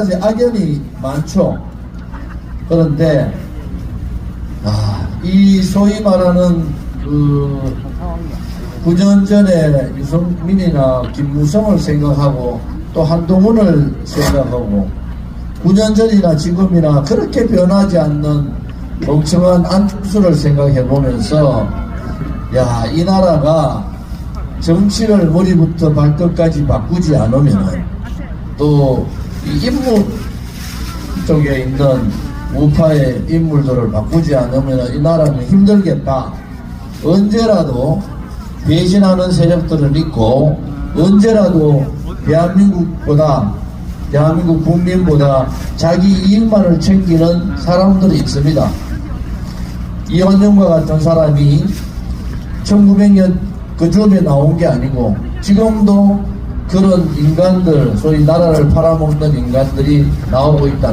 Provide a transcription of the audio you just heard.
악연이 많죠. 그런데 아, 이 소위 말하는 그 9년 전에 유승민이나 김무성을 생각하고 또 한동훈을 생각하고 9년 전이나 지금이나 그렇게 변하지 않는 멍청한 안철수를 생각해 보면서 야 이 나라가 정치를 머리부터 발끝까지 바꾸지 않으면 또 이 인물 쪽에 있는 우파의 인물들을 바꾸지 않으면 이 나라는 힘들겠다. 언제라도 배신하는 세력들은 있고 언제라도 대한민국보다 대한민국 국민보다 자기 이익만을 챙기는 사람들이 있습니다. 이완용과 같은 사람이 1900년 그 즈음에 나온 게 아니고 지금도 그런 인간들 소위 나라를 팔아먹는 인간들이 나오고 있다.